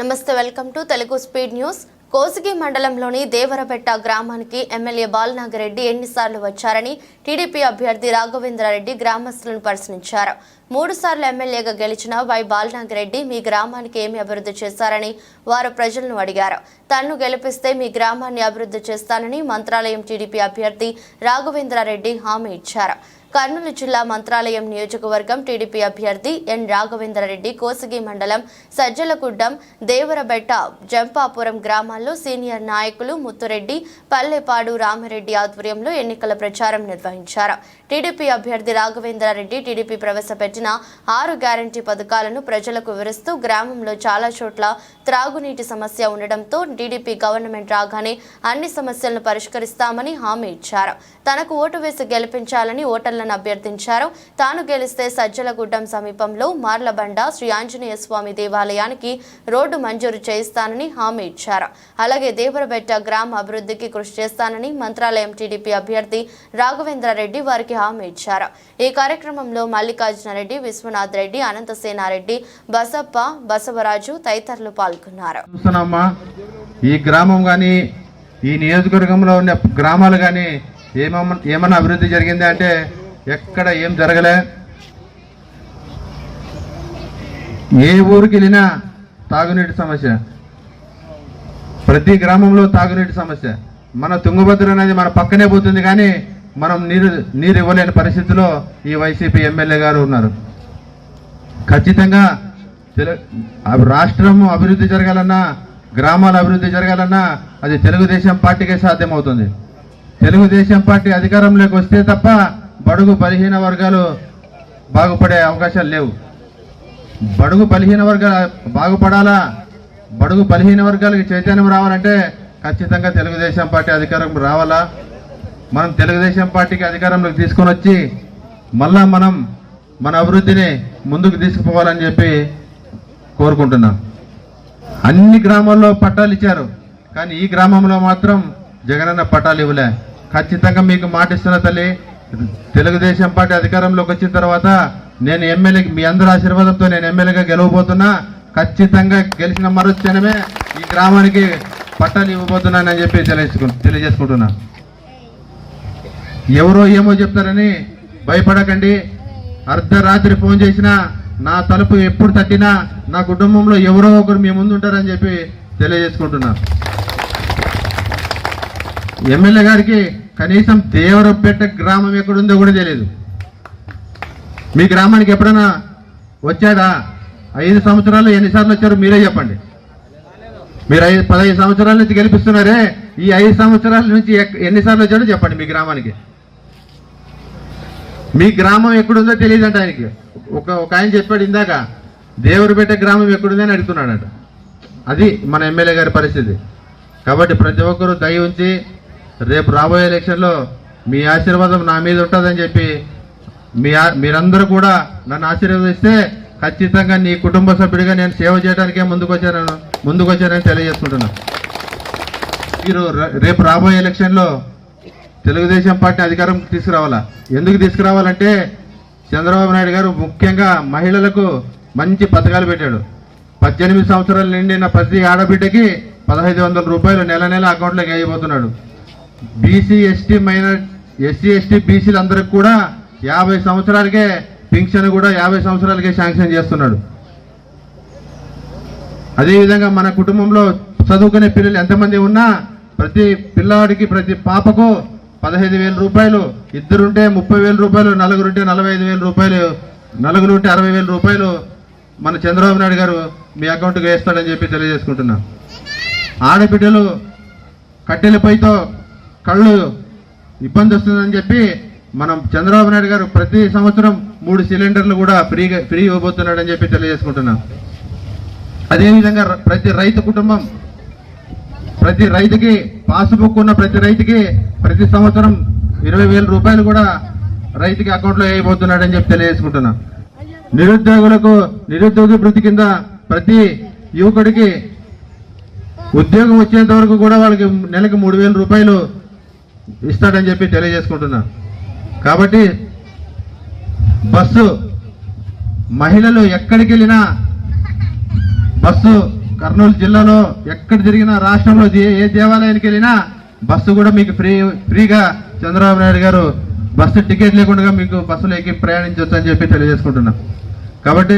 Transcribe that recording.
నమస్తే welcome to Telugu speed news. Kosigi మండలంలోని దేవరబెట్ట గ్రామానికి ఎమ్మెల్యే బాలనాగరెడ్డి ఎన్నిసార్లు వచ్చారని టీడీపీ అభ్యర్థి రాఘవేంద్రారెడ్డి గ్రామస్తులను పరిశీలించారు మూడు సార్లు ఎమ్మెల్యేగా గెలిచిన వై బాలనాగరెడ్డి మీ గ్రామానికి ఏమి అభివృద్ధి చేశారని వారు ప్రజలను అడిగారు. తన్ను గెలిపిస్తే మీ గ్రామాన్ని అభివృద్ధి చేస్తానని మంత్రాలయం టీడీపీ అభ్యర్థి రాఘవేంద్రారెడ్డి హామీ ఇచ్చారు. కర్నూలు జిల్లా మంత్రాలయం నియోజకవర్గం టీడీపీ అభ్యర్థి ఎన్ రాఘవేంద్రరెడ్డి కోసిగి మండలం సజ్జలగుడ్డం దేవరబెట్ట జంపాపురం గ్రామాల్లో సీనియర్ నాయకులు ముత్తురెడ్డి పల్లెపాడు రామిరెడ్డి ఆధ్వర్యంలో ఎన్నికల ప్రచారం నిర్వహించారు. టీడీపీ అభ్యర్థి రాఘవేంద్రారెడ్డి టీడీపీ ప్రవేశపెట్టిన ఆరు గ్యారంటీ పథకాలను ప్రజలకు వివరిస్తూ గ్రామంలో చాలా చోట్ల త్రాగునీటి సమస్య ఉండడంతో టీడీపీ గవర్నమెంట్ రాగానే అన్ని సమస్యలను పరిష్కరిస్తామని హామీ ఇచ్చారు. తనకు ఓటు వేసి గెలిపించాలని ఓటర్లను అభ్యర్థించారు. తాను గెలిస్తే సజ్జలగుడ్డం సమీపంలో మార్లబండ శ్రీ ఆంజనేయ స్వామి దేవాలయానికి రోడ్డు మంజూరు చేయిస్తానని హామీ ఇచ్చారు. అలాగే దేవరబెట్ట గ్రామ అభివృద్ధికి కృషి చేస్తానని మంత్రాలయం టీడీపీ అభ్యర్థి రాఘవేంద్రారెడ్డి వారికి హామీ ఇచ్చారు. ఈ కార్యక్రమంలో మల్లికార్జునరెడ్డి విశ్వనాథ్ రెడ్డి అనంతసేనారెడ్డి బసప్ప బసవరాజు తదితరులు పాల్గొన్నారు. ఈ గ్రామం కానీ ఈ నియోజకవర్గంలో ఉన్న గ్రామాలు కానీ ఏమన్నా ఏమన్నా అభివృద్ధి జరిగింది అంటే ఎక్కడ ఏం జరగలే. ఏ ఊరికి వెళ్ళినా తాగునీటి సమస్య. ప్రతి గ్రామంలో తాగునీటి సమస్య. మన తుంగభద్ర అనేది మన పక్కనే పోతుంది కానీ మనం నీరు నీరు ఇవ్వలేని పరిస్థితిలో ఈ వైసీపీ ఎమ్మెల్యే గారు ఉన్నారు. ఖచ్చితంగా తెలు- రాష్ట్రం అభివృద్ధి జరగాలన్నా గ్రామాల అభివృద్ధి జరగాలన్నా అది తెలుగుదేశం పార్టీకే సాధ్యమవుతుంది. తెలుగుదేశం పార్టీ అధికారంలోకి వస్తే తప్ప బడుగు బలహీన వర్గాలు బాగుపడే అవకాశాలు లేవు. బడుగు బలహీన వర్గాలు బాగుపడాలా? బడుగు బలహీన వర్గాలకి చైతన్యం రావాలంటే ఖచ్చితంగా తెలుగుదేశం పార్టీ అధికారం రావాలా? మనం తెలుగుదేశం పార్టీకి అధికారంలోకి తీసుకొని వచ్చి మళ్ళా మనం మన అభివృద్ధిని ముందుకు తీసుకుపోవాలని చెప్పి కోరుకుంటున్నాం. అన్ని గ్రామాల్లో పట్టాలు ఇచ్చారు. కానీ ఈ గ్రామంలో మాత్రం జగనన్న పట్టాలు ఇవ్వలే. ఖచ్చితంగా మీకు మాటిస్తున్న తల్లి తెలుగుదేశం పార్టీ అధికారంలోకి వచ్చిన తర్వాత నేను ఎమ్మెల్యే మీ అందరి ఆశీర్వాదంతో నేను ఎమ్మెల్యేగా గెలవబోతున్నా. ఖచ్చితంగా గెలిచిన మరుక్షణమే ఈ గ్రామానికి పట్టాలు ఇవ్వబోతున్నానని చెప్పి తెలియజేసుకు తెలియజేసుకుంటున్నా. ఎవరో ఏమో చెప్తారని భయపడకండి. అర్ధరాత్రి ఫోన్ చేసినా నా తలుపు ఎప్పుడు తట్టినా నా కుటుంబంలో ఎవరో ఒకరు మీ ముందు ఉంటారని చెప్పి తెలియజేసుకుంటున్నా. ఎమ్మెల్యే గారికి కనీసం దేవరపేట గ్రామం ఎక్కడుందో కూడా తెలియదు మీ గ్రామానికి ఎప్పుడైనా వచ్చాడా? ఐదు సంవత్సరాలు ఎన్నిసార్లు వచ్చారో మీరే చెప్పండి. మీరు ఐదు పదహైదు సంవత్సరాల నుంచి గెలిపిస్తున్నారే ఈ ఐదు సంవత్సరాల నుంచి ఎన్నిసార్లు వచ్చాడో చెప్పండి మీ గ్రామానికి. మీ గ్రామం ఎక్కడుందో తెలియదంట ఆయనకి. ఒక ఒక ఆయన చెప్పాడు ఇందాక దేవరపేట గ్రామం ఎక్కడుందని అడుగుతున్నాడట. అది మన ఎమ్మెల్యే గారి పరిస్థితి. కాబట్టి ప్రతి ఒక్కరూ దయ ఉంచి రేపు రాబోయే ఎలక్షన్లో మీ ఆశీర్వాదం నా మీద ఉంటుందని చెప్పి మీ మీరందరూ కూడా నన్ను ఆశీర్వదిస్తే ఖచ్చితంగా నీ కుటుంబ సభ్యుడిగా నేను సేవ చేయడానికే ముందుకు ముందుకొచ్చానని ముందుకు తెలియజేసుకుంటున్నాను మీరు రేపు రాబోయే ఎలక్షన్లో తెలుగుదేశం పార్టీ అధికారం తీసుకురావాలా? ఎందుకు తీసుకురావాలంటే చంద్రబాబు నాయుడు గారు ముఖ్యంగా మహిళలకు మంచి పథకాలు పెట్టాడు. పద్దెనిమిది సంవత్సరాలు నిండిన ప్రతి ఆడబిడ్డకి పదహైదు వందల రూపాయలు నెల నెల అకౌంట్లోకి వేయబోతున్నాడు. BC ST minor SC ST బీసీలందరికి కూడా యాభై సంవత్సరాలకే పింఛన్ కూడా యాభై సంవత్సరాలకే శాంక్షన్ చేస్తున్నాడు. అదేవిధంగా మన కుటుంబంలో చదువుకునే పిల్లలు ఎంతమంది ఉన్నా ప్రతి పిల్లవాడికి ప్రతి పాపకు పదహైదు వేల రూపాయలు ఇద్దరుంటే ముప్పై వేల రూపాయలు నలుగురుంటే నలభై ఐదు వేల రూపాయలు నలుగురు ఉంటే అరవై వేల రూపాయలు మన చంద్రబాబు నాయుడు గారు మీ అకౌంట్కి వేస్తాడని చెప్పి తెలియజేసుకుంటున్నాను ఆడబిడ్డలు కట్టెలపైతో కళ్ళు ఇబ్బంది వస్తుందని చెప్పి మనం చంద్రబాబు నాయుడు గారు ప్రతి సంవత్సరం మూడు సిలిండర్లు కూడా ఫ్రీగా ఫ్రీ ఇవ్వబోతున్నాడని చెప్పి తెలియజేసుకుంటున్నాం. అదేవిధంగా ప్రతి రైతు కుటుంబం ప్రతి రైతుకి పాస్బుక్ ఉన్న ప్రతి రైతుకి ప్రతి సంవత్సరం ఇరవై వేల రూపాయలు కూడా రైతుకి అకౌంట్లో వేయబోతున్నాడని చెప్పి తెలియజేసుకుంటున్నా. నిరుద్యోగులకు నిరుద్యోగ వృత్తి కింద ప్రతి యువకుడికి ఉద్యోగం వచ్చేంత వరకు కూడా వాళ్ళకి నెలకి మూడు వేల రూపాయలు ఇస్తాడని చెప్పి తెలియజేసుకుంటున్నా. కాబట్టి బస్సు మహిళలు ఎక్కడికి వెళ్ళినా బస్సు కర్నూలు జిల్లాలో ఎక్కడ జరిగినా రాష్ట్రంలో ఏ- దేవాలయానికి వెళ్ళినా బస్సు కూడా మీకు ఫ్రీ ఫ్రీగా చంద్రబాబు నాయుడు గారు బస్సు టికెట్ లేకుండా మీకు బస్సులో ఎక్కి ప్రయాణించవచ్చు అని చెప్పి తెలియజేసుకుంటున్నాం. కాబట్టి